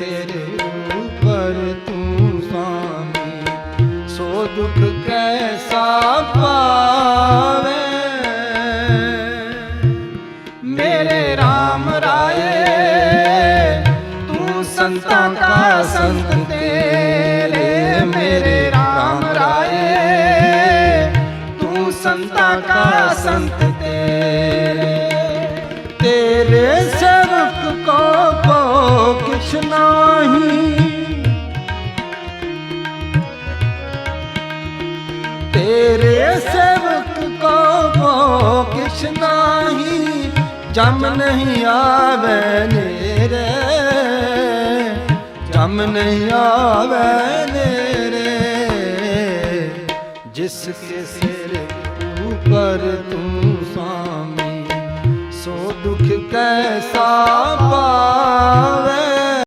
ਸਿਰ ਉਪਰ ਤੂੰ ਸਾਮੀ ਸੋ ਦੁਖ ਕੈਸਾ ਪਾਵੇ? ਮੇਰੇ RAM ਰਾਏ, ਤੂੰ ਸੰਤਾਂ ਕਾ ਸੰਤ ਤੇਰੇ। ਮੇਰੇ RAM ਰਾਏ, ਤੂੰ ਸੰਤਾਂ ਕਾ ਸੰਤ ਤੇਰੇ। ਨਾਹੀ ਤੇਰੇ ਸੇਵਕ ਕੋ ਕੋ ਕਿਛ ਨਾਹੀ ਜਮ ਨਹੀਂ ਆਵੇ ਨੇਰੇ ਜਮ ਨਹੀਂ ਆਵੇ ਨੇਰੇ ਜਿਸ ਕੇ ਸਿਰ ਉਪਰ ਤੂੰ ਸਾਮੀ ਸੋ ਦੁਖ ਕੈਸਾ ਪਾਵੇ